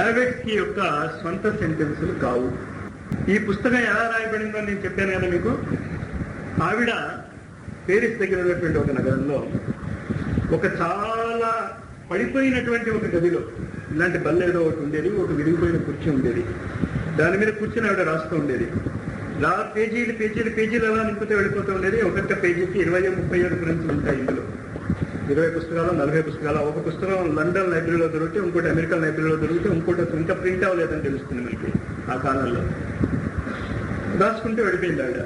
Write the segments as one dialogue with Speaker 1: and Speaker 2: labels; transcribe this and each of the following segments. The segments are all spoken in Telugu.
Speaker 1: కి యొక్క సొంత సెంటెన్సులు కావు. ఈ పుస్తకం ఎలా రాయబడిందో నేను చెప్పాను కదా మీకు. ఆవిడ పేరిస్ దగ్గర ఉన్నటువంటి ఒక నగరంలో ఒక చాలా పడిపోయినటువంటి ఒక గదిలో ఇలాంటి బల్ల ఏదో ఒకటి ఉండేది ఒక విరిగిపోయిన కుర్చీ ఉండేది. దాని మీద కూర్చుని ఆవిడ రాస్తూ ఉండేది. రా పేజీలు పేజీలు పేజీలు అలా నింపుతూ వెళ్ళిపోతూ ఉండేది. ఒక్కొక్క పేజీకి ఇరవై ముప్పై రిఫరెన్స్లు ఉంటాయి ఇందులో. ఇరవై పుస్తకాలు నలభై పుస్తకాలు. ఒక పుస్తకం లండన్ లైబ్రరీలో దొరికితే ఇంకోటి అమెరికన్ లైబ్రరీలో దొరికితే ఇంకోటి ఇంకా ప్రింట్ అవ్వలేదని తెలుస్తుంది మనకి ఆ కాలంలో. దాచుకుంటూ వెళ్ళిపోయింది ఆవిడ.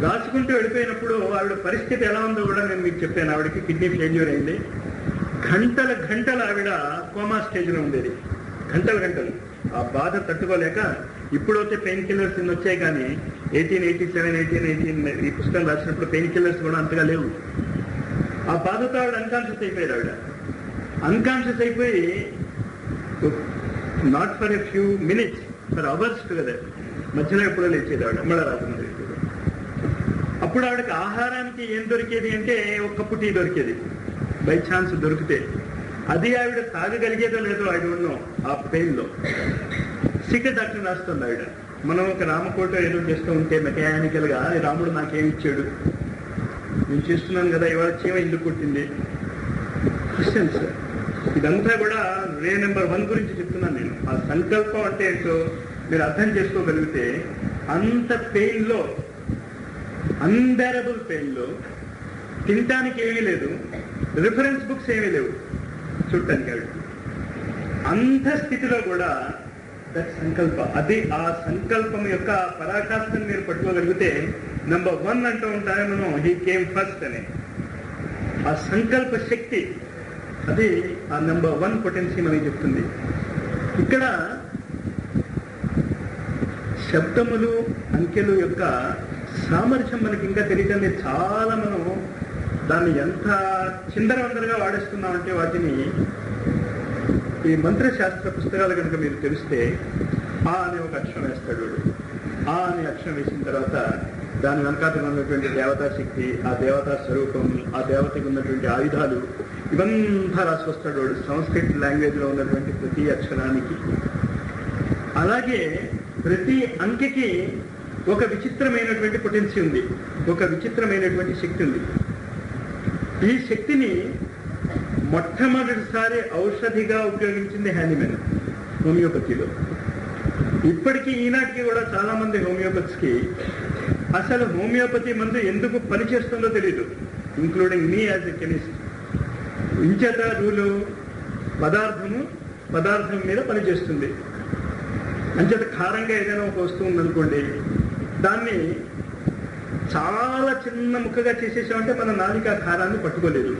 Speaker 1: దాచుకుంటూ వెళ్ళిపోయినప్పుడు ఆవిడ పరిస్థితి ఎలా ఉందో కూడా నేను మీకు చెప్పాను. ఆవిడకి కిడ్నీ ఫెయిల్యూర్ అయింది. గంటల గంటలు ఆవిడ కోమా స్టేజ్లో ఉండేది. గంటలు గంటలు. ఆ బాధ తట్టుకోలేక ఇప్పుడైతే పెయిన్ కిల్లర్స్ ఇన్ని వచ్చాయి కానీ eighteen eighty seven eighteen eighteen ఈ పుస్తకం రాసినప్పుడు పెయిన్ కిల్లర్స్ కూడా అంతగా లేవు. ఆ బాధతో ఆవిడ అన్కాన్షియస్ అయిపోయారు ఆవిడ. అన్కాన్షియస్ అయిపోయి not for a few minutes for hours together మధ్యలో ఎప్పుడో లేచేది ఆవిడ మళ్ళీ అప్పుడు ఆవిడకి ఆహారానికి ఏం దొరికేది అంటే ఒక్క పుట్టి దొరికేది. బై ఛాన్స్ దొరికితే. అది ఆవిడ తాగగలిగేదో లేదో ఆవిడ ఉన్నాం ఆ పెయిన్లో సిక్క డాక్టర్ రాస్తుంది ఆవిడ. మనం ఒక రామకోట ఏదో చేస్తూ ఉంటే మెకానికల్గా రాముడు నాకేం ఇచ్చాడు? నేను చేస్తున్నాను కదా ఇవాళ చీమ ఇల్లు కొట్టింది. క్రిస్టియన్స్ ఇదంతా కూడా రే నెంబర్ వన్ గురించి చెప్తున్నాను నేను. ఆ సంకల్పం అంటే ఏంటో మీరు అర్థం చేసుకోగలిగితే అంత పెయిన్లో అన్బేరబుల్ పెయిన్లో తినటానికి ఏమీ లేదు రిఫరెన్స్ బుక్స్ ఏమీ లేవు. చూడటానికి అవి. అంత స్థితిలో కూడా దట్ సంకల్ప అది ఆ సంకల్పం యొక్క పరాకాష్ఠను మీరు పట్టుకోగలిగితే నెంబర్ వన్ అంటూ ఉంటారే మనం హీ కేమ్ ఫస్ట్ అని. ఆ సంకల్ప శక్తి అది ఆ నెంబర్ వన్ పొటెన్సీ మనకి చెప్తుంది. ఇక్కడ శబ్దములు అంకెలు యొక్క సామర్థ్యం మనకి ఇంకా తెలియటండి చాలా మనం దాన్ని ఎంత చిందరవందరగా వాడేస్తున్నామంటే వాటిని ఈ మంత్రశాస్త్ర పుస్తకాలు కనుక మీరు తెలిస్తే ఆ అనే ఒక అక్షరం వేస్తాడు ఆ అనే అక్షరం వేసిన తర్వాత దాని వెనకాతలు ఉన్నటువంటి దేవతా శక్తి ఆ దేవతా స్వరూపం ఆ దేవతకు ఉన్నటువంటి ఆయుధాలు ఇవంతా రాసుకొస్తాడు వాడు. సంస్కృత్ లాంగ్వేజ్లో ఉన్నటువంటి ప్రతి అక్షరానికి. అలాగే ప్రతి అంకెకి ఒక విచిత్రమైనటువంటి పొటెన్సీ ఉంది. ఒక విచిత్రమైనటువంటి శక్తి ఉంది. ఈ శక్తిని మొట్టమొదటిసారి ఔషధిగా ఉపయోగించింది హ్యానిమెన్ హోమియోపతిలో ఇప్పటికీ ఈనాటికి కూడా చాలా మంది కి అసలు హోమియోపతి మందు ఎందుకు పనిచేస్తుందో తెలియదు including me as a chemist ఇంచేత రూలు పదార్థము పదార్థం మీద పనిచేస్తుంది. అంచేత కారంగా ఏదైనా ఒక వస్తువు ఉందనుకోండి దాన్ని చాలా చిన్న ముక్కగా చేసేసామంటే మన నాలిక కారాన్ని పట్టుకోలేదు.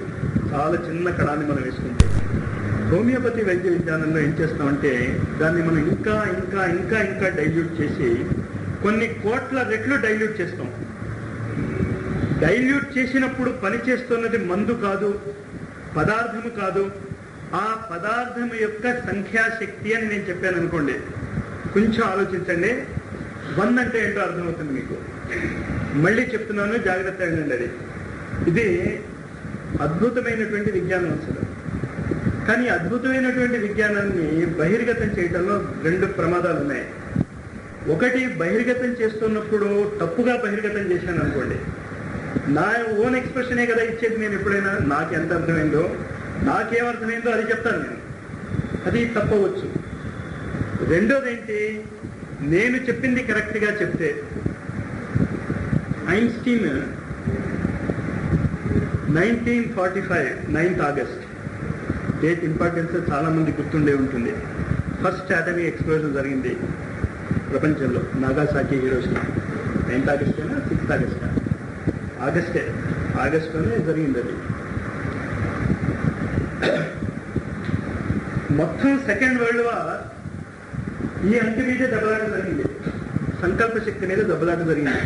Speaker 1: చాలా చిన్న కళాన్ని మనం వేసుకుంటే. హోమియోపతి వైద్య విధానంలో ఏం చేస్తామంటే దాన్ని మనం ఇంకా ఇంకా ఇంకా ఇంకా డైల్యూట్ చేసి కొన్ని కోట్ల రెట్లు డైల్యూట్ చేస్తాం. డైల్యూట్ చేసినప్పుడు పనిచేస్తున్నది మందు కాదు పదార్థము కాదు. ఆ పదార్థం యొక్క సంఖ్యాశక్తి అని నేను చెప్పాను అనుకోండి. కొంచెం ఆలోచించండి. వన్ అంటే ఏంటో అర్థమవుతుంది మీకు. మళ్ళీ చెప్తున్నాను జాగ్రత్తగా వినండి అది. ఇది అద్భుతమైనటువంటి విజ్ఞానం అసలు. కానీ అద్భుతమైనటువంటి విజ్ఞానాన్ని బహిర్గతం చేయడంలో రెండు ప్రమాదాలు ఉన్నాయి. ఒకటి బహిర్గతం చేస్తున్నప్పుడు తప్పుగా బహిర్గతం చేశాను అనుకోండి. నా ఓన్ ఎక్స్ప్రెషనే కదా ఇచ్చేది నేను ఎప్పుడైనా? నాకు ఎంత అర్థమైందో నాకేం అర్థమైందో అది చెప్తాను నేను. అది తప్పవచ్చు. రెండోది ఏంటి నేను చెప్పింది కరెక్ట్గా చెప్తే Einstein nineteen forty five ninth August. Date importance చాలా మంది గుర్తుండే ఉంటుంది. ఫస్ట్ అటమీ ఎక్స్ప్లోజన్ జరిగింది. ప్రపంచంలో నాగాసాకి హీరోషిమా నైన్త్ ఆగస్ట్ అయినా సిక్స్త్ ఆగస్ట్ ఆగస్టే ఆగస్టులోనే జరిగింది అది. మొత్తం సెకండ్ వరల్డ్ వార్ ఈ అంటి మీదే దెబ్బలాట జరిగింది. సంకల్ప శక్తి మీద దెబ్బలాట జరిగింది.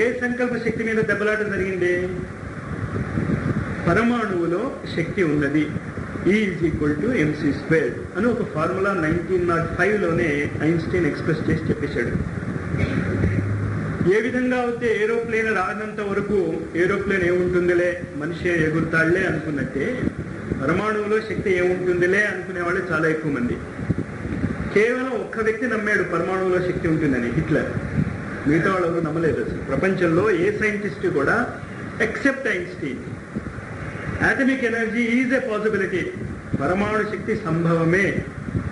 Speaker 1: ఏ సంకల్ప శక్తి మీద దెబ్బలాట జరిగింది? పరమాణువులో శక్తి ఉన్నది. Is equal to MC square అని ఒక ఫార్ములా నైన్టీన్ నాట్ ఫైవ్లోనే ఐన్స్టీన్ ఎక్స్ప్రెస్ చేసి చెప్పేశాడు. ఏ విధంగా అయితే ఏరోప్లేన్ రానంత వరకు ఏరోప్లేన్ ఏముంటుందిలే? మనిషి ఎగురుతాళ్ళే అనుకున్నట్టే పరమాణువులో శక్తి ఏముంటుందిలే అనుకునే వాళ్ళు చాలా ఎక్కువ మంది. కేవలం ఒక్క వ్యక్తి నమ్మాడు పరమాణువులో శక్తి ఉంటుందని హిట్లర్. మిగతా వాళ్ళు నమ్మలేదు అసలు. ప్రపంచంలో ఏ సైంటిస్ట్ కూడా except Einstein atomic energy is a possibility. పరమాణు శక్తి సంభవమే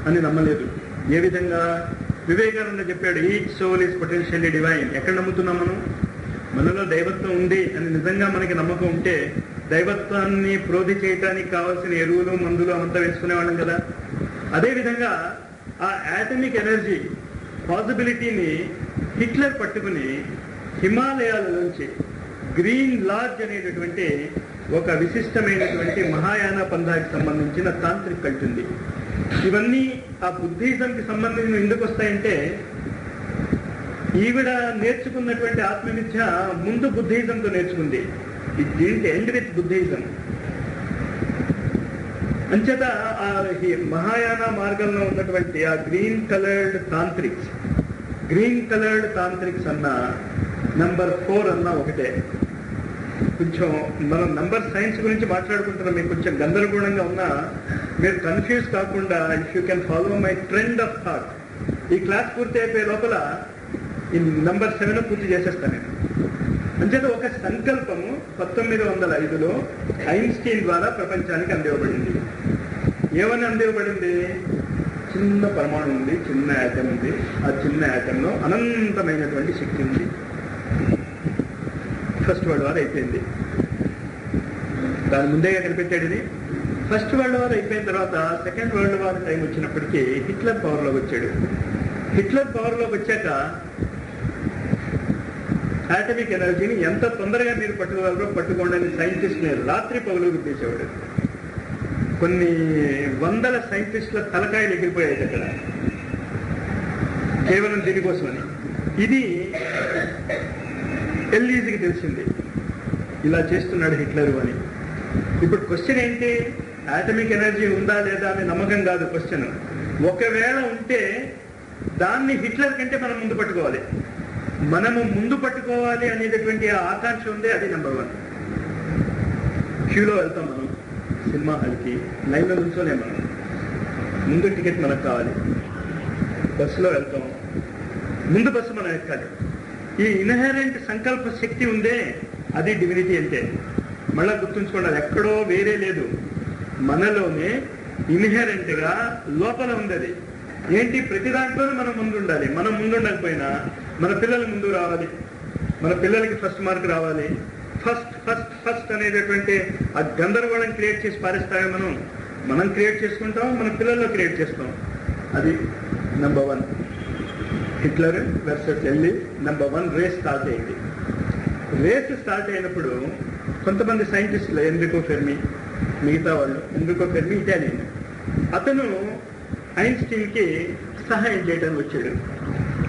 Speaker 1: అని నమ్మలేదు. ఏ విధంగా? వివేకానంద చెప్పాడు each soul is potentially divine ఎక్కడ నమ్ముతున్నాం మనం? మనలో దైవత్వం ఉంది అని నిజంగా మనకి నమ్మకం ఉంటే దైవత్వాన్ని ప్రోధి చేయటానికి కావాల్సిన ఎరువులు మందులు అంతా వేసుకునేవాళ్ళం కదా. అదేవిధంగా ఆ యాటమిక్ ఎనర్జీ పాసిబిలిటీని హిట్లర్ పట్టుకుని హిమాలయాల నుంచి గ్రీన్ లార్జ్ అనేటటువంటి ఒక విశిష్టమైనటువంటి మహాయాన పంథాకి సంబంధించిన తాంత్రిక్ కల్ట్ ఉంది ఇవన్నీ ఆ బుద్ధిజంకి సంబంధించిన ఎందుకు వస్తాయంటే ఈవిడ నేర్చుకున్నటువంటి ఆత్మవిద్య ముందు బుద్ధిజంతో నేర్చుకుంది. ఇది దీంట్ ఎండ్ విత్ బుద్ధిజం. అంచేత ఆ ఈ మహాయాన మార్గంలో ఉన్నటువంటి ఆ green coloured tantrics green coloured tantrics అన్న నంబర్ ఫోర్ అన్న ఒకటే. కొంచెం మనం నంబర్ సైన్స్ గురించి మాట్లాడుకుంటున్నాం. మీకు కొంచెం గందరగోళంగా ఉన్నా మీరు కన్ఫ్యూజ్ కాకుండా if you can follow my trend of thought ఈ క్లాస్ పూర్తి అయిపోయే లోపల ఈ నంబర్ సెవెన్ పూర్తి చేసేస్తాను నేను. అంచేత ఒక సంకల్పము పంతొమ్మిది వందల ఐదులో ఐన్స్టీన్ ద్వారా ప్రపంచానికి అందివ్వబడింది. ఏమని అందివ్వబడింది? చిన్న పరమాణు ఉంది చిన్న యాటం ఉంది. ఆ చిన్న యాటంలో అనంతమైనటువంటి శక్తి ఉంది. ఫస్ట్ వరల్డ్ వార్ అయిపోయింది. దాని ముందే కనిపెట్టాడు ఇది. ఫస్ట్ వరల్డ్ వార్ అయిపోయిన తర్వాత సెకండ్ వరల్డ్ వార్ టైం వచ్చినప్పటికీ హిట్లర్ పవర్లోకి వచ్చాడు. హిట్లర్ పవర్లోకి వచ్చాక ఆటమిక్ ఎనర్జీని ఎంత తొందరగా మీరు పట్టుకోగలరో పట్టుకోండి సైంటిస్ట్ని రాత్రి పగులు గుర్తించేవాడు. కొన్ని వందల సైంటిస్టుల తలకాయలు ఎగిరిపోయాయి అక్కడ. కేవలం దీనికోసమని. ఇది ఇటలీజీకి తెలిసింది. ఇలా చేస్తున్నాడు హిట్లర్ అని. ఇప్పుడు క్వశ్చన్ ఏంటి? ఆటమిక్ ఎనర్జీ ఉందా లేదా అనే నమ్మకం కాదు క్వశ్చన్. ఒకవేళ ఉంటే దాన్ని హిట్లర్ కంటే మనం ముందు పట్టుకోవాలి. మనము ముందు పట్టుకోవాలి అనేటటువంటి ఆకాంక్ష ఉంది అది నెంబర్ వన్ క్యూలో వెళ్తాం మనం. సినిమా హాల్కి లైన్లో నుంచోలే మనం. ముందు టికెట్ మనకు కావాలి. బస్సులో వెళ్తాం. ముందు బస్సు మనం ఎక్కాలి. ఈ ఇన్హెరెంట్ సంకల్ప శక్తి ఉందే అది డివినిటీ అంటే. మళ్ళా గుర్తుంచుకోండి అది ఎక్కడో వేరే లేదు. మనలోనే ఇన్హెరెంట్గా లోపల ఉంది అది ఏంటి? ప్రతి దాంట్లోనే మనం ముందుండాలి. మనం ముందుండకపోయినా మన పిల్లలు ముందు రావాలి. మన పిల్లలకి ఫస్ట్ మార్క్ రావాలి. ఫస్ట్ ఫస్ట్ ఫస్ట్ అనేటటువంటి ఆ గందరగోళం క్రియేట్ చేసి పారేస్తామే మనం. మనం క్రియేట్ చేసుకుంటాం మన పిల్లల్లో క్రియేట్ చేస్తాం. అది నెంబర్ వన్. హిట్లర్ వెర్సెస్ వెళ్ళి నెంబర్ వన్ రేస్ స్టార్ట్ అయింది. రేస్ స్టార్ట్ అయినప్పుడు కొంతమంది సైంటిస్టులు ఎందుకో ఫెర్మి మిగతా వాళ్ళు ఎందుకో ఫెర్మి ఇటాలియన్. అతను ఐన్స్టీన్కి సహాయం చేయడానికి వచ్చాడు.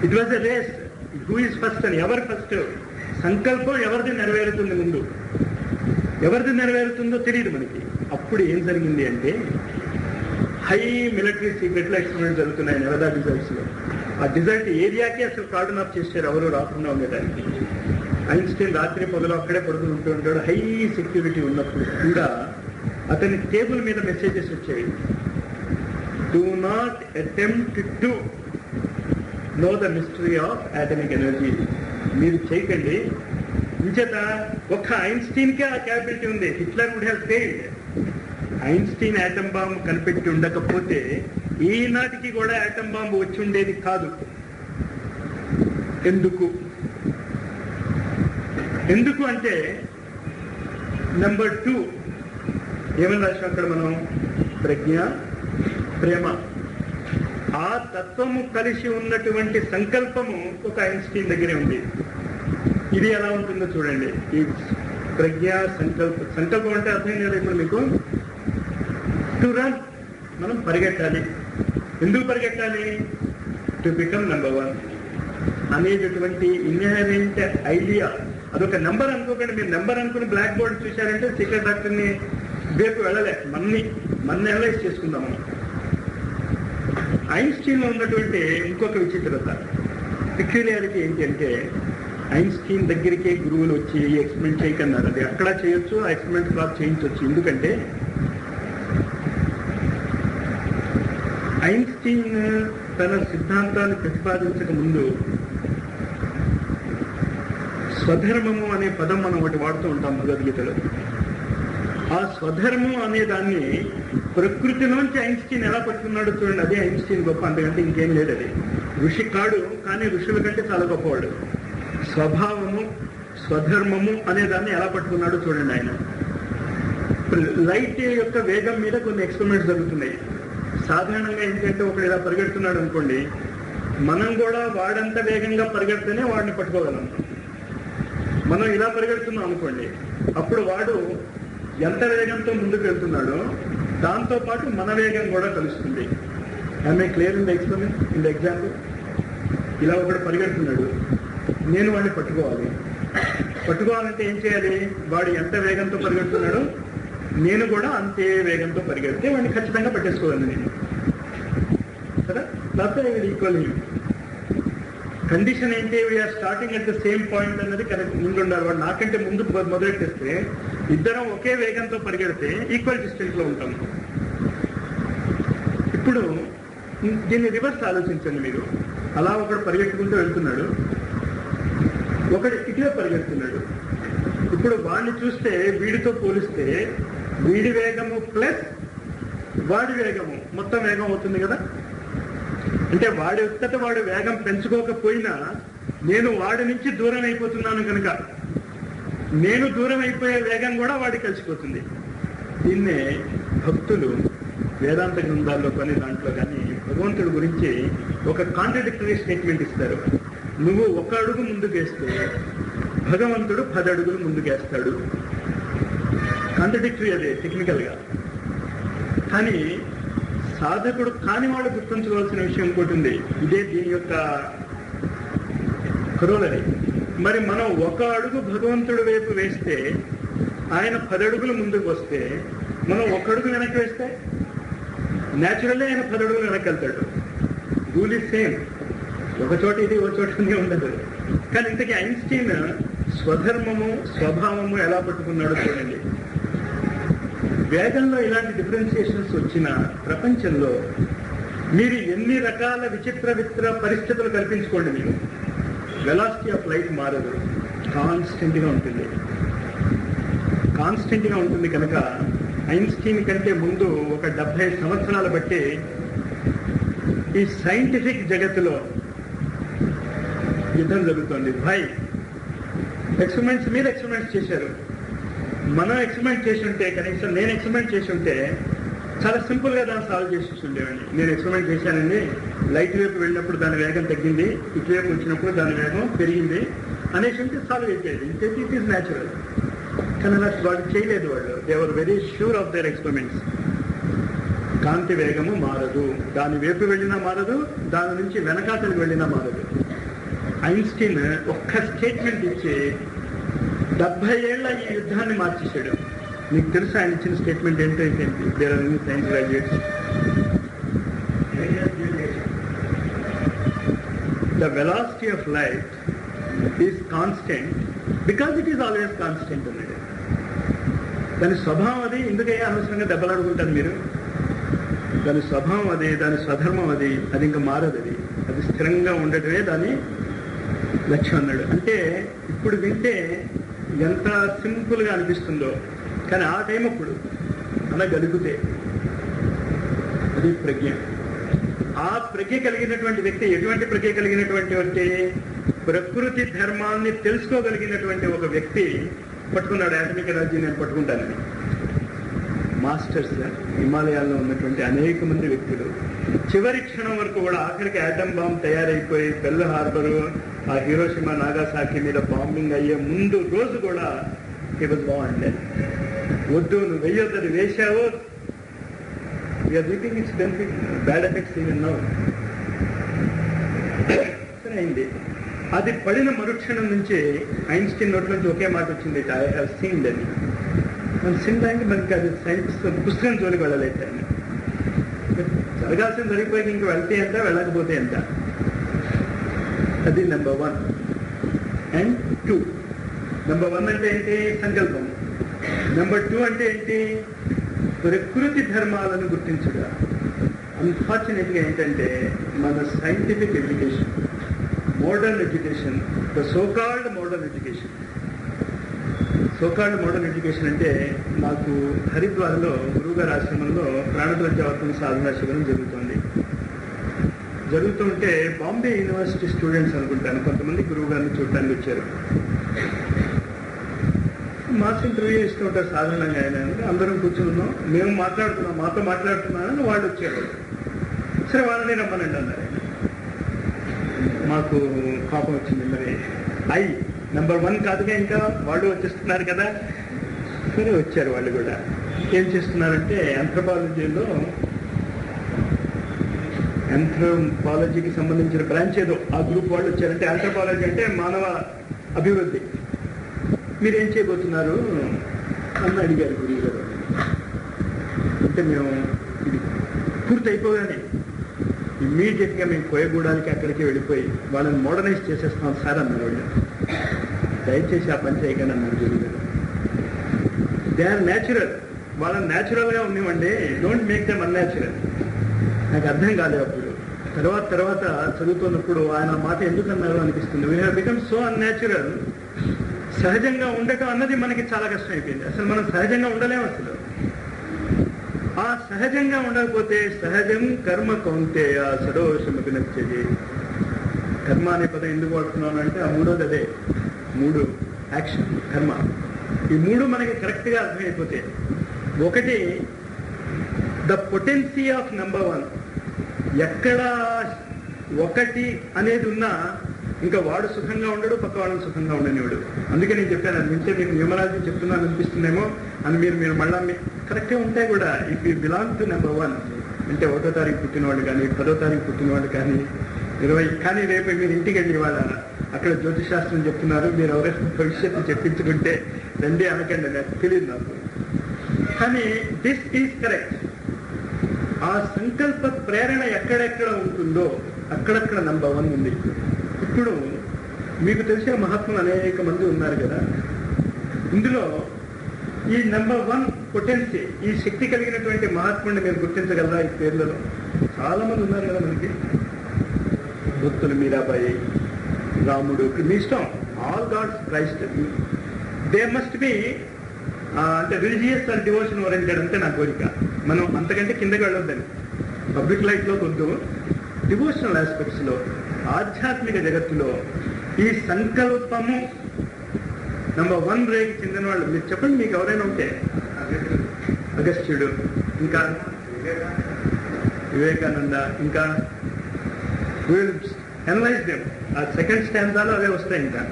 Speaker 1: It was a race who is first అని ఎవరు ఫస్ట్ సంకల్పం ఎవరిది నెరవేరుతుంది ముందు? ఎవరిది నెరవేరుతుందో తెలియదు మనకి. అప్పుడు ఏం జరిగింది అంటే హై మిలిటరీ సీక్రెట్లో ఎక్స్పెరిమెంట్ జరుగుతున్నాయి నెవదా డిజల్ట్స్ ఆ డిజైన్ ఏరియాకి అసలు కార్డన్ ఆఫ్ చేశారు ఎవరు రాకుండా ఉండేదానికి. ఐన్స్టీన్ రాత్రి పొదలు అక్కడే పడుకుని ఉంటూ ఉంటాడు. హై సెక్యూరిటీ ఉన్నప్పుడు కూడా అతని టేబుల్ మీద మెసేజెస్ వచ్చాయి. Do not attempt to know the mystery of atomic energy మీరు చేయకండి. ఇంచేత ఒక్క ఐన్స్టీన్కే ఆ క్యాపబిలిటీ ఉంది. Hitler would have failed Einstein atom bomb కనిపెట్టి ఉండకపోతే ఈనాటికి కూడా యాటం బాంబు వచ్చి ఉండేది కాదు. ఎందుకు? ఎందుకు అంటే నెంబర్ టూ ఏమని రాసాం అక్కడ మనం? ప్రజ్ఞ ప్రేమ. ఆ తత్వము కలిసి ఉన్నటువంటి సంకల్పము ఒక ఐన్స్టీన్ దగ్గరే ఉంది. ఇది ఎలా ఉంటుందో చూడండి. ఈ ప్రజ్ఞ సంకల్ప సంకల్పం అంటే అర్థం కదా ఇప్పుడు మీకు. టు రన్ మనం పరిగెట్టాలి. ఎందుకు పరిగెట్టాలి టు బికమ్ నెంబర్ వన్ అనేటటువంటి ఇన్హెరెంట్ ఐడియా అదొక నెంబర్ అనుకోకండి. మీరు నెంబర్ అనుకుని బ్లాక్ బోర్డ్ చూశారంటే సీక్రెట్ డాక్టర్ని రేపు వెళ్ళలే. మన్ని మన్ని అనలైజ్ చేసుకుందాం మనం ఐన్స్టీన్లో ఉన్నటువంటి ఇంకొక విచిత్రత. పిక్యులారిటీ ఏంటంటే ఐన్స్టీన్ దగ్గరికే గురువులు వచ్చి ఎక్స్పెరిమెంట్ చేయకన్నారు అది అక్కడ చేయొచ్చు ఆ ఎక్స్పెరిమెంట్ క్లాస్ చేయించవచ్చు ఎందుకంటే ఐన్స్టీన్ తన సిద్ధాంతాన్ని ప్రతిపాదించక ముందు స్వధర్మము అనే పదం మనం ఒకటి వాడుతూ ఉంటాం భగవద్గీతలో. ఆ స్వధర్మం అనే దాన్ని ప్రకృతిలోంచి ఐన్స్టీన్ ఎలా పట్టుకున్నాడో చూడండి అదే ఐన్స్టీన్ గొప్ప అంతకంటే ఇంకేం లేదు అది. ఋషి కాడు కానీ ఋషుల కంటే చాలా గొప్పవాడు. స్వభావము స్వధర్మము అనే దాన్ని ఎలా పట్టుకున్నాడో చూడండి ఆయన. లైట్ యొక్క వేగం మీద కొన్ని ఎక్స్పెరిమెంట్స్ జరుగుతున్నాయి. సాధారణంగా ఏంటంటే ఒకడు ఇలా పరిగెడుతున్నాడు అనుకోండి మనం కూడా వాడంత వేగంగా పరిగెడితేనే వాడిని పట్టుకోగలం. మనం ఇలా పరిగెడుతున్నాం అనుకోండి అప్పుడు వాడు ఎంత వేగంతో ముందుకు వెళ్తున్నాడో దాంతో పాటు మన వేగం కూడా కలుస్తుంది. I clear in the experiment in the example ఇలా ఒకడు పరిగెడుతున్నాడు నేను వాడిని పట్టుకోవాలి. పట్టుకోవాలంటే ఏం చేయాలి? వాడు ఎంత వేగంతో పరిగెడుతున్నాడో నేను కూడా అంతే వేగంతో పరిగెడితే వాడిని ఖచ్చితంగా పట్టేసుకోవాలి నేను. లేకపోతే వీడు ఈక్వల్ కండిషన్ ఏంటి? We are starting at the same point అనేది కరెక్ట్ ముందు ఉండాలి వాడు నాకంటే ముందు మొదలెట్టేస్తే ఇద్దరం ఒకే వేగంతో పరిగెడితే ఈక్వల్ డిస్టెన్స్లో ఉంటాం. ఇప్పుడు దీన్ని రివర్స్ ఆలోచించండి మీరు. అలా ఒకడు పరిగెట్టుకుంటూ వెళ్తున్నాడు. ఒకడు ఇటువే పరిగెడుతున్నాడు. ఇప్పుడు వాడిని చూస్తే వీడితో పోలిస్తే వీడి వేగము ప్లస్ వాడి వేగము. మొత్తం వేగం అవుతుంది కదా? అంటే వాడి ఉత్తత వాడు వేగం పెంచుకోకపోయినా నేను వాడి నుంచి దూరం అయిపోతున్నాను కనుక. నేను దూరం అయిపోయే వేగం కూడా వాడి కలిసిపోతుంది. దీన్నే భక్తులు వేదాంత గ్రంథాల్లో కొన్ని దాంట్లో కానీ భగవంతుడి గురించి ఒక కాంట్రడిక్టరీ స్టేట్మెంట్ ఇస్తారు. నువ్వు ఒక అడుగు ముందుకేస్తే భగవంతుడు పది అడుగులు ముందుకేస్తాడు. కాంట్రడిక్టరీ అదే టెక్నికల్గా కానీ సాధకుడు కాని వాళ్ళు గుర్తుంచుకోవాల్సిన విషయం ఇంకోటి ఉంది. ఇదే దీని యొక్క కరోలరి. మరి మనం ఒక అడుగు భగవంతుడి వైపు వేస్తే ఆయన పదడుగులు ముందుకు వస్తే మనం ఒక అడుగు వెనక్కి వేస్తే న్యాచురల్లీ ఆయన పదడుగులు వెనక్కి వెళ్తాడు. రూల్ ఇస్ సేమ్ ఒక చోట ఇది ఒక చోట ఉండదు. కానీ ఇంతకీ ఐన్స్టీన్ స్వధర్మము స్వభావము ఎలా పట్టుకున్నాడో చూడండి. వేగంలో ఇలాంటి డిఫరెన్సియేషన్స్ వచ్చిన ప్రపంచంలో మీరు ఎన్ని రకాల విచిత్ర విచిత్ర పరిస్థితులు కల్పించుకోండి మీరు వెలాసిటీ ఆఫ్ లైట్ మారదు. కాన్స్టెంట్గా ఉంటుంది. కాన్స్టెంట్గా ఉంటుంది కనుక ఐన్స్టీన్ కంటే ముందు ఒక డెబ్బై సంవత్సరాలు బట్టి ఈ సైంటిఫిక్ జగత్తులో యుద్ధం జరుగుతోంది. భయ్ ఎక్స్పెరిమెంట్స్ మీద ఎక్స్పెరిమెంట్స్ చేశారు. మనం ఎక్స్పెరిమెంట్ చేసి ఉంటే కనీసం నేను ఎక్స్పెరిమెంట్ చేసి ఉంటే చాలా సింపుల్గా దాన్ని సాల్వ్ చేసి ఉండేవాడిని నేను ఎక్స్పెరిమెంట్ చేశానండి లైట్ వైపు వెళ్ళినప్పుడు దాని వేగం తగ్గింది ఇటువైపు వచ్చినప్పుడు దాని వేగం పెరిగింది అనేసి ఉంటే సాల్వ్ అయిపోయేది ఇంకేంటి ఇట్ ఈస్ న్యాచురల్ కానీ అలా వాళ్ళు చేయలేదు వాళ్ళు. They were very sure of their experiments కాంతి వేగము మారదు. దాని వైపు వెళ్ళినా మారదు దాని నుంచి వెనకాతలకు వెళ్ళినా మారదు. ఐన్స్టీన్ ఒక్క స్టేట్మెంట్ ఇచ్చి డెబ్బై ఏళ్ళ ఈ యుద్ధాన్ని మార్చేశాడు. మీకు తెలుసు ఆయన ఇచ్చిన స్టేట్మెంట్ ఏంటో ఏంటి? Science graduates. The velocity of light is constant because it is always constant అన్నాడు. దాని స్వభావం అది. ఎందుకే అనవసరంగా దెబ్బలాడుకుంటారు మీరు? దాని స్వభావం అది దాని స్వధర్మం అది అది ఇంకా మారదు అది. అది స్థిరంగా ఉండటమే దాని లక్ష్యం అన్నాడు. అంటే ఇప్పుడు వింటే ఎంత సింపుల్గా అనిపిస్తుందో. కానీ ఆ టైం అప్పుడు అనగలిగితే అది ప్రజ్ఞ. ఆ ప్రజ్ఞ కలిగినటువంటి వ్యక్తి ఎటువంటి ప్రజ్ఞ కలిగినటువంటి అంటే ప్రకృతి ధర్మాన్ని తెలుసుకోగలిగినటువంటి ఒక వ్యక్తి పట్టుకున్నాడు? ఆటమిక ఎనర్జీ నేను పట్టుకుంటానని. మాస్టర్స్ హిమాలయాల్లో ఉన్నటువంటి అనేక మంది వ్యక్తులు చివరి క్షణం వరకు కూడా ఆఖరికి ఆటం బాంబ్ తయారైపోయి పెల్ హార్బరు ఆ హీరోషిమా నాగాసాకి మీద బాంబింగ్ అయ్యే ముందు రోజు కూడా హీ బాగుండే వద్దు నువ్వు వెయ్యొద్దని వేశావు. You are reaping its benefit bad effects even సరే అయింది. అది పడిన మరుక్షణం నుంచి ఐన్స్టీన్ నోట్ నుంచి ఒకే మాట వచ్చింది. ఐ హ్యావ్ సీన్ అని. మనం సీన్ అంటే మనకి అది సైన్స్ పుస్తకం జోలికి వెళ్ళలేదు. ఆయన జరగాల్సింది జరిగిపోయి ఇంక వెళ్తే ఎంత వెళ్ళకపోతే ఎంత? అది number one and two number one అంటే ఏంటి? సంకల్పం. నెంబర్ టూ అంటే ఏంటి? ప్రకృతి ధర్మాలను గుర్తించుట. అన్ఫార్చునేట్గా ఏంటంటే మన scientific education modern education the so called modern education so called modern education అంటే నాకు హరిద్వార్లో గురువుగారి ఆశ్రమంలో ప్రాణప్రత్యావర్తన సాధన శిబిరం జరుగుతుంది జరుగుతుంటే బాంబే యూనివర్సిటీ స్టూడెంట్స్ అనుకుంటాను. కొంతమంది గురువు గారిని చూడటానికి వచ్చారు. మాస్ ఇంటర్వ్యూ ఇస్తూ ఉంటారు సాధారణంగా ఆయన అందరం కూర్చున్నాం. మేము మాట్లాడుతున్నాం మాతో మాట్లాడుతున్నామని వాళ్ళు వచ్చారు. సరే వాళ్ళని రమ్మనండి అన్నారు మాకు కోపం వచ్చింది. మరి ఐ నెంబర్ వన్ కాదుగా ఇంకా? వాళ్ళు వచ్చేస్తున్నారు కదా. సరే వచ్చారు వాళ్ళు కూడా. ఏం చేస్తున్నారంటే అంథ్రపాలజీలో ఆంథ్రోపాలజీకి సంబంధించిన బ్రాంచ్ ఏదో ఆ గ్రూప్ వాళ్ళు వచ్చారంటే ఆంథ్రోపాలజీ అంటే మానవ అభివృద్ధి. మీరేం చేయబోతున్నారు? అన్న అడిగారు గురువు గారు అంటే మేము ఇది పూర్తి అయిపోగానే ఇమ్మీడియట్గా మేము కోయగూడానికి అక్కడికి వెళ్ళిపోయి వాళ్ళని మోడర్నైజ్ చేసేస్తాం సార్ అన్నారు వాళ్ళు. దయచేసి ఆ పని చేయగానే అన్నారు గురువు గారు దే ఆర్ న్యాచురల్. వాళ్ళని న్యాచురల్గా ఉండేవండి డోంట్ మేక్ దెమ్ అన్యాచురల్ నాకు అర్థం కాలేదు అప్పుడు. తర్వాత తర్వాత చదువుతున్నప్పుడు ఆయన మాట ఎందుకు అనిపిస్తుంది. We have become so unnatural సహజంగా ఉండటం అన్నది మనకి చాలా కష్టం అయిపోయింది అసలు మనం సహజంగా ఉండలేము అసలు. ఆ సహజంగా ఉండకపోతే సహజం కర్మ కౌంటే ఆ సడోషమకి నచ్చేది కర్మ అనే పదం ఎందుకు వాడుతున్నాను అంటే ఆ మూడోది అదే. మూడు యాక్షన్ కర్మ. ఈ మూడు మనకి కరెక్ట్గా అర్థమైపోతే ఒకటి the potency of number one. ఎక్కడ ఒకటి అనేది ఉన్నా ఇంకా వాడు సుఖంగా ఉండడు పక్క వాళ్ళని సుఖంగా ఉండనివాడు అందుకే నేను చెప్పాను అది వింటే మీకు న్యూమరాలజీ చెప్తున్నాను అనిపిస్తుందేమో అని మీరు మీరు మళ్ళా కరెక్ట్గా కరెక్టే ఉంటాయి కూడా. If you belong to number one అంటే ఒకటో తారీఖు పుట్టినవాడు కానీ పదో తారీఖు పుట్టినవాడు కానీ ఇరవై కానీ రేపు మీరు ఇంటికి వెళ్ళి ఇవాళ అక్కడ జ్యోతిశాస్త్రం చెప్తున్నారు. మీరు ఎవరైనా భవిష్యత్తు చెప్పించుకుంటే రండి అనకండి నాకు తెలియదు నాకు. కానీ దిస్ ఈజ్ కరెక్ట్ ఆ సంకల్ప ప్రేరణ ఎక్కడెక్కడ ఉంటుందో అక్కడక్కడ నంబర్ వన్ ఉంది. ఇప్పుడు మీకు తెలిసిన మహాత్ములు అనేక మంది ఉన్నారు కదా. ఇందులో ఈ నెంబర్ వన్ పొటెన్సీ ఈ శక్తి కలిగినటువంటి మహాత్ముడిని మీరు గుర్తించగలరా ఈ పేర్లలో? చాలా మంది ఉన్నారు కదా మనకి. భక్తులు మీరాబాయి రాముడు మీ ఇష్టం. All gods Christ they must be అంటే రిలీజియస్ అండ్ డివోషన్ ఓరియంటెడ్ అంటే నా కోరిక. మనం అంతకంటే కిందకి వెళ్ళొద్దని. పబ్లిక్ లైఫ్లో కొంచెం డివోషనల్ ఆస్పెక్ట్స్లో ఆధ్యాత్మిక జగత్తులో ఈ సంకల్పము నంబర్ వన్ రేకి చెందిన వాళ్ళు. మీరు చెప్పండి మీకు ఎవరైనా ఉంటే. అగస్త్యుడు ఇంకా వివేకానంద ఇంకా ఎనలైజ్ దేమ్ ఆ సెకండ్ స్టాండాలో అవే వస్తాయి ఇంకా.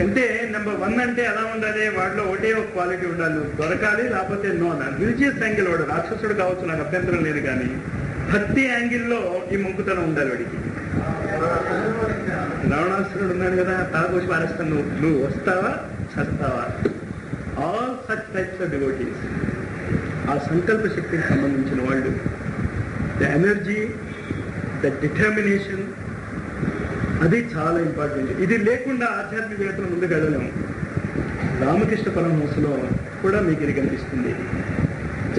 Speaker 1: అంటే నెంబర్ వన్ అంటే ఎలా ఉండాలి? వాటిలో ఒకటే ఒక క్వాలిటీ ఉండాలి. దొరకాలి లేకపోతే నో అన్నారు. రిలీజియస్ యాంగిల్ వాడు రాక్షసుడు కావచ్చు నాకు అభ్యంతరం లేదు కానీ భక్తి యాంగిల్లో ఈ మొక్కుతనం ఉండాలి వాడికి. రావణాసురుడు ఉన్నాడు కదా తాగోసి పారేస్తాను. నువ్వు నువ్వు వస్తావా? చస్తావా? All such types of devotees ఆ సంకల్ప శక్తికి సంబంధించిన వాళ్ళు. ద ఎనర్జీ ద డిటర్మినేషన్ అది చాలా ఇంపార్టెంట్ ఇది లేకుండా ఆధ్యాత్మిక జగత్తులో ముందుకు వెళ్ళలేము. రామకృష్ణ పరమహంసలో కూడా మీకు ఇది కనిపిస్తుంది.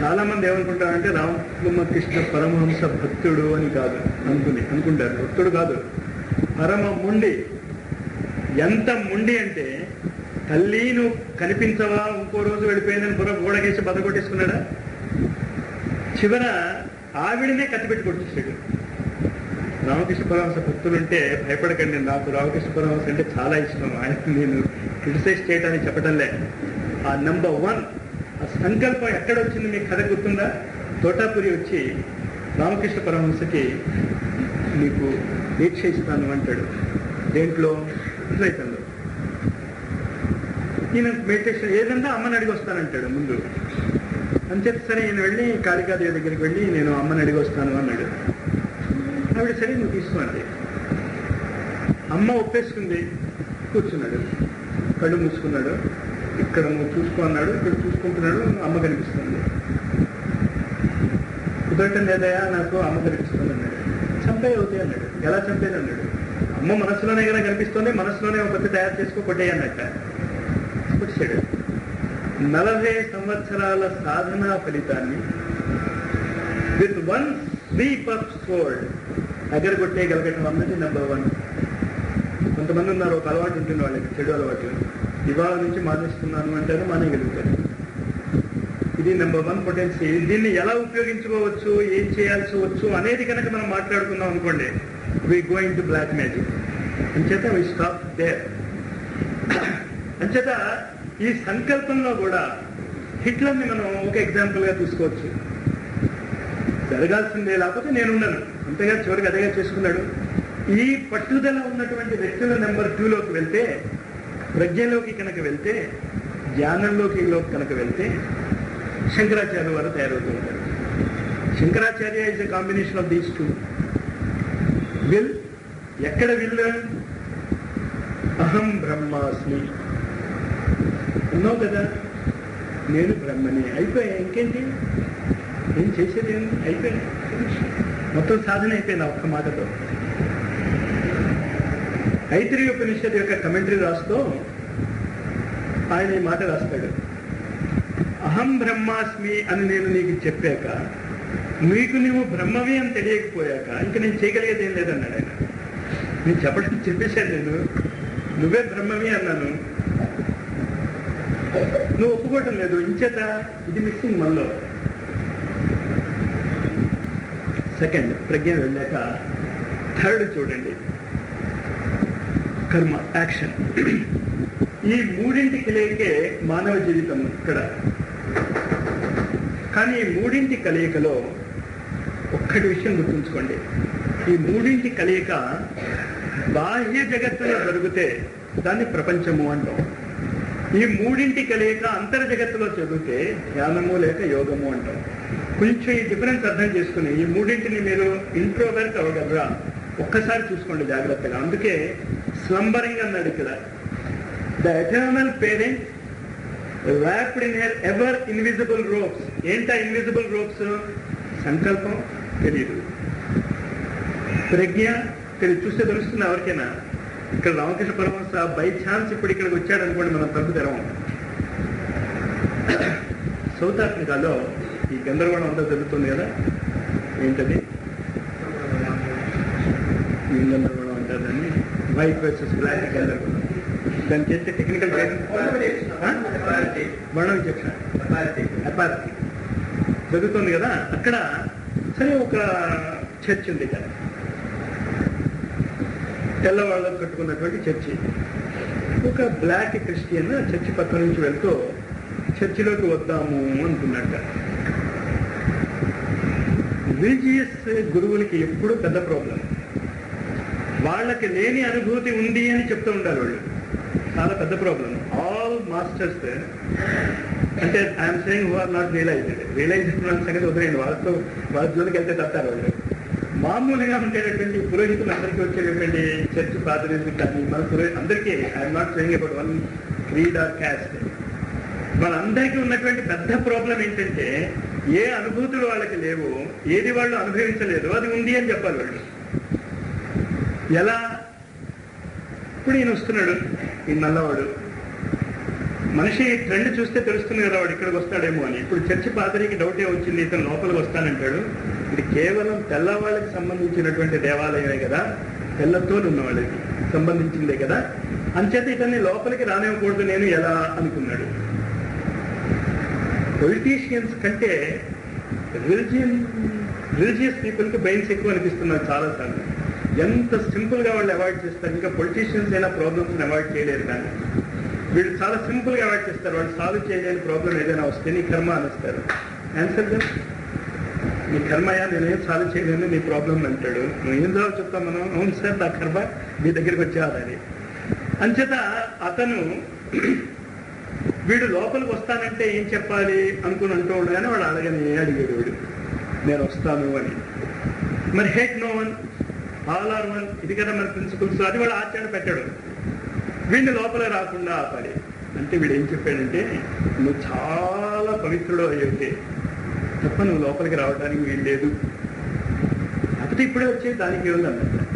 Speaker 1: చాలా మంది ఏమనుకుంటారంటే రామకృష్ణ పరమహంస భక్తుడు అని కాదు. అనుకుని అనుకుంటారు. భక్తుడు కాదు. పరమ ముండి. ఎంత ముండి అంటే తల్లి నువ్వు కనిపించవా? ఇంకో రోజు వెళ్ళిపోయిందని బుర్ర గోడకేసి బతకొట్టేసుకున్నాడా చివర ఆవిడనే కత్తిపెట్టి కొట్టేసాడు. రామకృష్ణ పరమహంస భక్తులుంటే భయపడకండి నాకు రామకృష్ణ పరమహంస అంటే చాలా ఇష్టం. ఆయన నేను క్రిటిసైజ్ చేయడానికి చెప్పటంలే ఆ నంబర్ వన్ ఆ సంకల్పం ఎక్కడ వచ్చింది మీకు కథ గుర్తుందా? తోటాపురి వచ్చి రామకృష్ణ పరమహంసకి నీకు దీక్ష ఇస్తాను అంటాడు. దేంట్లో? ద్వైతంలో నేను మెడిటేషన్ ఏదంటే అమ్మని అడిగి వస్తానంటాడు ముందు. అంతే సరే నేను వెళ్ళి కాళికాదేవి దగ్గరికి వెళ్ళి నేను అమ్మని అడిగి వస్తాను అన్నాడు. ఆవిడ సరే నువ్వు తీసుకోండి. అమ్మ ఒప్పేసుకుంది. కూర్చున్నాడు. కళ్ళు మూసుకున్నాడు. ఇక్కడ నువ్వు చూసుకో అన్నాడు ఇక్కడ చూసుకుంటున్నాడు అమ్మ కనిపిస్తుంది. కుదరటం లేదయా? నాకు అమ్మ కనిపిస్తుంది అన్నాడు. చంపే అవుతాయి అన్నాడు. ఎలా చంపేది అన్నాడు? అమ్మ మనసులోనే కదా కనిపిస్తుంది మనసులోనే ఒక పెద్ద తయారు చేసుకో కొట్టేయన్నట్ట కూర్చాడు నలభై సంవత్సరాల సాధనా ఫలితాన్ని విత్ వన్ స్వీప్ ఆఫ్ దగ్గర కొట్టేయగలగటం అన్నది నెంబర్ వన్ కొంతమంది ఉన్నారు ఒక అలవాటు ఉంటుంది వాళ్ళకి చెడు అలవాటు ఇవాళ నుంచి మానేస్తున్నాను అంటేనే మానేయగలుగుతారు. ఇది నెంబర్ వన్ పొటెన్షియల్ దీన్ని ఎలా ఉపయోగించుకోవచ్చు ఏం చేయాల్సి వచ్చు అనేది కనుక మనం మాట్లాడుకున్నాం అనుకోండి. We going to black magic అంచేత వి స్టాప్ దేర్ అంచేత ఈ సంకల్పంలో కూడా హిట్లర్ని మనం ఒక ఎగ్జాంపుల్గా తీసుకోవచ్చు జరగాల్సిందే లేకపోతే నేనున్నాను అంతేగా చివరికి అదేగా చేసుకున్నాడు. ఈ పట్టుదల ఉన్నటువంటి వ్యక్తుల నెంబర్ టూలోకి వెళ్తే ప్రజ్ఞలోకి కనుక వెళ్తే జ్ఞానంలోకి లోకి కనుక వెళ్తే శంకరాచార్య వారు తయారవుతూ ఉంటారు. Shankaracharya is a combination of these two will ఎక్కడ విల్ అహం బ్రహ్మాస్మి. అన్నావు కదా నేను బ్రహ్మని. అయిపోయా ఇంకేంటి? నేను చేసేది ఏంది అయిపోయింది మొత్తం సాధన అయిపోయింది ఒక్క మాటతో. ఐత్రి ఉపనిషత్ యొక్క కమెంటరీ రాస్తూ ఆయన ఈ మాట రాస్తాడు. అహం బ్రహ్మాస్మి అని నేను నీకు చెప్పాక నీకు నువ్వు బ్రహ్మవి అని తెలియకపోయాక ఇంకా నేను చేయగలిగేది ఏం లేదన్నాడు ఆయన. నేను చెప్పడం చెప్పేశాను నేను. నువ్వే బ్రహ్మవి అన్నాను. నువ్వు ఒప్పుకోవటం లేదు. ఇంచేత ఇది మిస్సింగ్ మనలో. సెకండ్ ప్రజ్ఞ వెళ్ళాక థర్డ్ చూడండి. కర్మ యాక్షన్. ఈ మూడింటి కలియకే మానవ జీవితం ఇక్కడ. కానీ ఈ మూడింటి కలయికలో ఒక్కటి విషయం గుర్తుంచుకోండి. ఈ మూడింటి కలయిక బాహ్య జగత్తులో జరిగితే దాన్ని ప్రపంచము అంటాం. ఈ మూడింటి కలయిక అంతర్జగత్తులో చదివితే ధ్యానము లేక యోగము అంటాం. కొంచెం ఈ డిఫరెన్స్ అర్థం చేసుకుని ఈ మూడింటిని మీరు ఇంట్రోవర్ట్ అవ్వగలరా? ఒక్కసారి చూసుకోండి జాగ్రత్తగా. అందుకే స్లంబరింగ్ అన్నాడు ఇక్కడ the eternal parent wrapped in her ever invisible ropes ఏంటా ఇన్విజిబుల్ రోప్స్ సంకల్పం తెలియదు ప్రజ్ఞ తెలియదు చూస్తే తెలుస్తుంది ఎవరికైనా. ఇక్కడ రామకృష్ణ పరమహంస బై ఛాన్స్ ఇప్పుడు ఇక్కడికి వచ్చాడు అనుకోండి మనం తప్పు తెరవం. సౌత్ ఆఫ్రికాలో ఈ గందరగోళం అంతా జరుగుతుంది కదా? ఏంటది? ఏం గందరగోళం అంటారు దాన్ని వైట్ వర్సెస్ బ్లాక్ గందరగోళం. దానికి చేస్తే టెక్నికల్ వర్ణం విచక్షణ అపార్థి జరుగుతుంది కదా? అక్కడ సరే ఒక చర్చ్ ఉంది ఇక్కడ. తెల్లవాళ్ళు కట్టుకున్నటువంటి చర్చి. ఒక బ్లాక్ క్రిస్టియన్ చర్చి పక్క నుంచి వెళ్తూ చర్చిలోకి వద్దాము అనుకున్నట్టు. రిలీజియస్ గురువులకి ఎప్పుడూ పెద్ద ప్రాబ్లం వాళ్ళకి లేని అనుభూతి ఉంది అని చెప్తూ ఉండాలి వాళ్ళు. చాలా పెద్ద ప్రాబ్లం ఆల్ మాస్టర్స్ అంటే I'm saying who are not realized realized సంగతి వదిలేయండి. వాళ్ళతో వాళ్ళ జోలికి వెళ్తే తప్పారు వాళ్ళు. మామూలుగా ఉండేటటువంటి పురోహితులు అందరికీ వచ్చేటటువంటి చర్చ్ ప్రాతినిధ్యం కానీ మన పురోహిత అందరికీ I'm not saying about one creed or caste మనందరికీ ఉన్నటువంటి పెద్ద ప్రాబ్లం ఏంటంటే ఏ అనుభూతులు వాళ్ళకి లేవు ఏది వాళ్ళు అనుభవించలేదు అది ఉంది అని చెప్పాలి వాళ్ళు. ఎలా? ఇప్పుడు ఈయన వస్తున్నాడు ఈ నల్లవాడు. మనిషి ట్రెండ్ చూస్తే తెలుస్తుంది కదా వాడు ఇక్కడికి వస్తాడేమో అని. ఇప్పుడు చర్చి పాదరికి డౌటే వచ్చింది ఇతను లోపలికి వస్తానంటాడు. ఇది కేవలం తెల్లవాళ్ళకి సంబంధించినటువంటి దేవాలయమే కదా తెల్లతో ఉన్న వాళ్ళకి సంబంధించిందే కదా. అంచేత ఇతన్ని లోపలికి రానివ్వకూడదు నేను ఎలా అనుకున్నాడు. పొలిటీషియన్స్ కంటే రిలిజియన్ రిలీజియస్ పీపుల్కి బెయిన్స్ ఎక్కువ అనిపిస్తున్నారు చాలాసార్లు. ఎంత సింపుల్గా వాళ్ళు అవాయిడ్ చేస్తారు ఇంకా పొలిటీషియన్స్ అయినా ప్రాబ్లమ్స్ని అవాయిడ్ చేయలేరు కానీ వీళ్ళు చాలా సింపుల్గా అవాయిడ్ చేస్తారు. వాళ్ళు సాల్వ్ చేయలేని ప్రాబ్లం ఏదైనా వస్తే నీ కర్మ అనిస్తారు. ఆన్సర్ నీ కర్మయా నేనేం సాల్వ్ చేయలేను నీ ప్రాబ్లం అంటాడు. నువ్వు ఏం జవాబు చెప్తాం మనం? అవును సార్ నా కర్మ మీ దగ్గరికి వచ్చేవాలని అంచేత అతను వీడు లోపలికి వస్తానంటే ఏం చెప్పాలి అనుకుని అంటూ ఉండగానే వాడు అడగని అడిగాడు వీడు. నేను వస్తాను అని. మరి hate no one all are one ఇది కదా మన ప్రిన్సిపల్స్ అది వాడు ఆచరణ పెట్టాడు. వీడిని లోపల రాకుండా ఆపాలి. అంటే వీడు ఏం చెప్పాడంటే నువ్వు చాలా పవిత్రుడు అయ్యి తప్ప నువ్వు లోపలికి రావడానికి వీలు లేదు. కాకపోతే ఇప్పుడే వచ్చే దానికి ఏముంది అన్నట్టు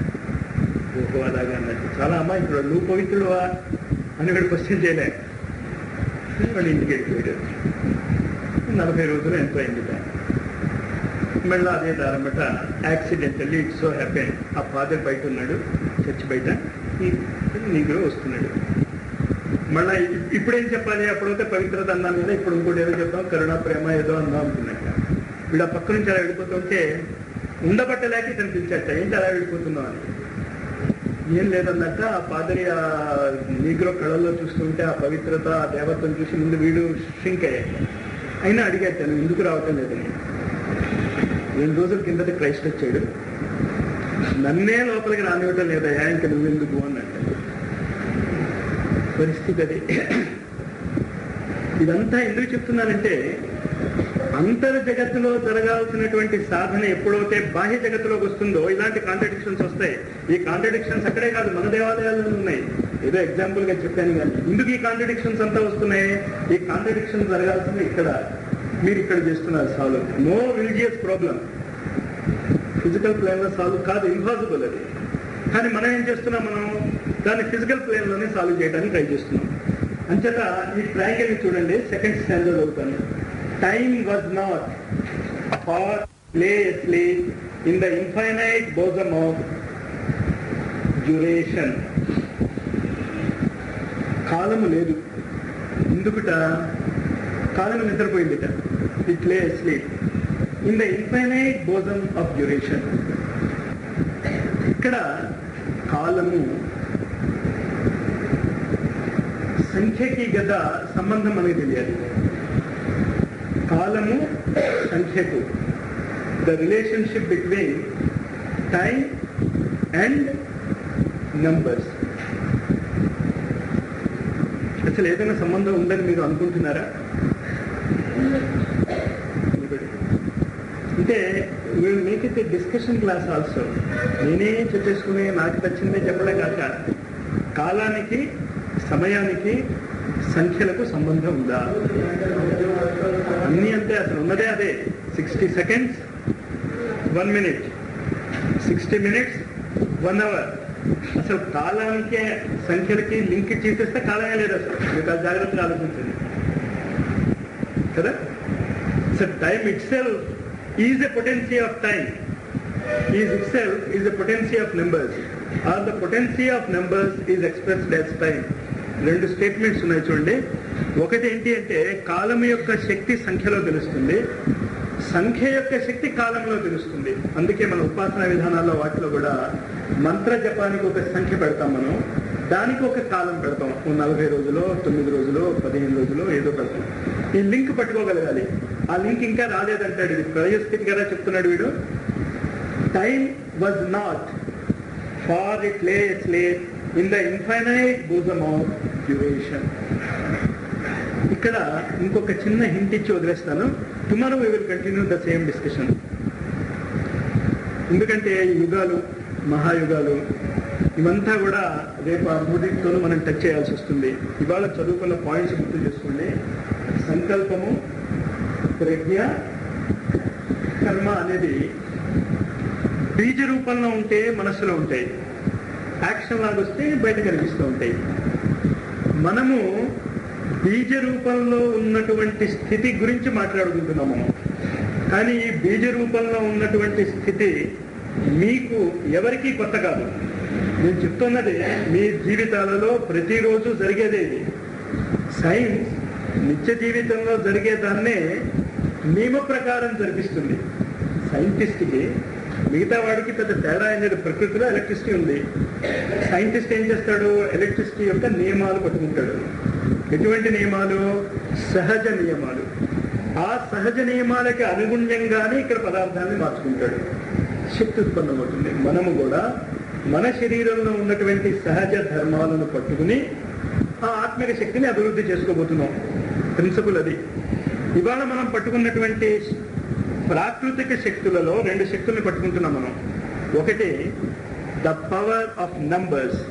Speaker 1: ఓహో అలాగా అన్నట్టు చాలా అమాయకుడు నువ్వు పవిత్రుడువా? అని వీడు క్వశ్చన్ చేయలే మళ్ళీ ఇంటికి వెళ్ళిపోయారు నలభై రోజులు ఎంతో అయింది మళ్ళీ అదే దారమట యాక్సిడెంటల్లీ ఇట్స్ సో హ్యాపీ. ఆ ఫాదర్ బయట ఉన్నాడు చర్చి బయట. నీకు వస్తున్నాడు. మళ్ళీ ఇప్పుడేం చెప్పాలి? అప్పుడైతే పవిత్రత అన్నాను కదా ఇప్పుడు ఇంకోటి ఏదో చెప్తాం కరుణ ప్రేమ ఏదో అందాం అనుకున్నట్ట వీళ్ళ ఆ పక్క నుంచి అలా వెళ్ళిపోతుంటే ఉండబట్టలేక కనిపించట ఏంటి అలా వెళ్ళిపోతున్నావు అని. ఏం లేదన్నట్ట ఆ పాదరి ఆ నీగ్రో కళల్లో చూస్తుంటే ఆ పవిత్రత ఆ దేవతను చూసి ముందు వీడు సింక్ అయ్యాడు. అయినా అడిగాడు ఎందుకు రావటం లేదని రెండు రోజుల కిందట క్రైస్ట్ వచ్చాడు. నన్నే లోపలికి రానివ్వటం లేదయ్యా ఇంక నువ్వెందుకు? అన్నట్టు పరిస్థితి అది. ఇదంతా ఎందుకు చెప్తున్నానంటే అంతర్ జగత్తులో జరగాల్సినటువంటి సాధన ఎప్పుడైతే బాహ్య జగత్తులోకి వస్తుందో ఇలాంటి కాంట్రడిక్షన్స్ వస్తాయి. ఈ కాంట్రడిక్షన్స్ అక్కడే కాదు మన దేవాలయాల్లో ఉన్నాయి. ఏదో ఎగ్జాంపుల్గా చెప్పాను కానీ ఎందుకు ఈ కాంట్రడిక్షన్స్ అంతా వస్తున్నాయి? ఈ కాంట్రడిక్షన్ జరగాల్సింది ఇక్కడ. మీరు ఇక్కడ చేస్తున్నారు solve no religious problem physical ప్లేన్లో సాల్వ్ కాదు ఇంపాసిబుల్ అది. కానీ మనం ఏం చేస్తున్నాం మనం? దాన్ని ఫిజికల్ ప్లేన్లోనే సాల్వ్ చేయడానికి ట్రై చేస్తున్నాం. అంచేత ఈ ట్రయాంగిల్ చూడండి సెకండ్ స్టాండర్డ్ అవుతాను time was not far play play in the infinite bosom of duration కాలము లేదు. ఎందుకుట? కాలం నిద్రపోయిందిట. It lay sleep in the infinite bosom of duration ఇక్కడ కాలము సంఖ్యకి గత సంబంధం అనేది తెలియాలి. కాలము సంఖ్యకు the relationship between time and numbers అసలు ఏదైనా సంబంధం ఉందని మీరు అనుకుంటున్నారా? అంటే will make it discussion class also నేనే చెప్పేసుకునే నాకు నచ్చిందే చెప్పడం కాక కాలానికి సమయానికి సంఖ్యలకు సంబంధం ఉందా? అన్నీ అంతే అసలు ఉన్నదే అదే. Sixty seconds one minute. Sixty minutes one hour. అసలు కాలానికి సంఖ్యలకి లింక్ చేసేస్తే కాలమే లేదు అసలు. మీకు అది జాగ్రత్తగా ఆలోచించండి. కదా? Sir time itself is a potency of time is itself is a potency of numbers or the potency of numbers is expressed as time రెండు స్టేట్మెంట్స్ ఉన్నాయి చూడండి. ఒకటి ఏంటి అంటే కాలం యొక్క శక్తి సంఖ్యలో తెలుస్తుంది. సంఖ్య యొక్క శక్తి కాలంలో తెలుస్తుంది. అందుకే మన ఉపాసన విధానాల్లో వాటిలో కూడా మంత్ర జపానికి ఒక సంఖ్య పెడతాం మనం. దానికి ఒక కాలం పెడతాం. ఓ నలభై రోజులు తొమ్మిది రోజులు పదిహేను రోజులు ఏదో పెడతాం. ఈ లింక్ పట్టుకోగలగాలి. ఆ లింక్ ఇంకా రాలేదంటాడు ఇది ప్రయోజస్థితి కదా చెప్తున్నాడు వీడు. Time was not far it lay lay in the infinite bosom of duration ఇక్కడ ఇంకొక చిన్న హింట్ ఇచ్చి వదిలేస్తాను. Tomorrow we will continue the same discussion ఎందుకంటే యుగాలు మహాయుగాలు ఇవంతా కూడా రేపు ఆ మూడింటితోనూ మనం టచ్ చేయాల్సి వస్తుంది. ఇవాళ చదువుకున్న పాయింట్స్ గుర్తు చేసుకోండి. సంకల్పము ప్రజ్ఞ కర్మ అనేది బీజ రూపంలో ఉంటే మనస్సులో ఉంటాయి. యాక్షన్ లాగా వస్తే బయట కనిపిస్తూ ఉంటాయి. మనము బీజ రూపంలో ఉన్నటువంటి స్థితి గురించి మాట్లాడుకుంటున్నాము. కానీ ఈ బీజ రూపంలో ఉన్నటువంటి స్థితి మీకు ఎవరికీ కొత్త కాదు. నేను చెప్తున్నది మీ జీవితాలలో ప్రతిరోజు జరిగేదే ఇది సైన్స్ నిత్య జీవితంలో జరిగేదాన్నే నియమ ప్రకారం జరిపిస్తుంది. సైంటిస్ట్కి మిగతా వాడికి పెద్ద తేడా అనేది ప్రకృతిలో ఎలక్ట్రిసిటీ ఉంది. సైంటిస్ట్ ఏం చేస్తాడు? ఎలక్ట్రిసిటీ యొక్క నియమాలు పట్టుకుంటాడు. ఎటువంటి నియమాలు? సహజ నియమాలు. ఆ సహజ నియమాలకి అనుగుణ్యంగానే ఇక్కడ పదార్థాన్ని మార్చుకుంటాడు. శక్తి ఉత్పన్నమవుతుంది మనము కూడా మన శరీరంలో ఉన్నటువంటి సహజ ధర్మాలను పట్టుకుని ఆ ఆత్మిక శక్తిని అభివృద్ధి చేసుకోబోతున్నాం. ప్రిన్సిపల్ అది. ఇవాళ మనం పట్టుకున్నటువంటి ప్రాకృతిక శక్తులలో రెండు శక్తుల్ని పట్టుకుంటున్నాం మనం. ఒకటి ద పవర్ ఆఫ్ నంబర్స్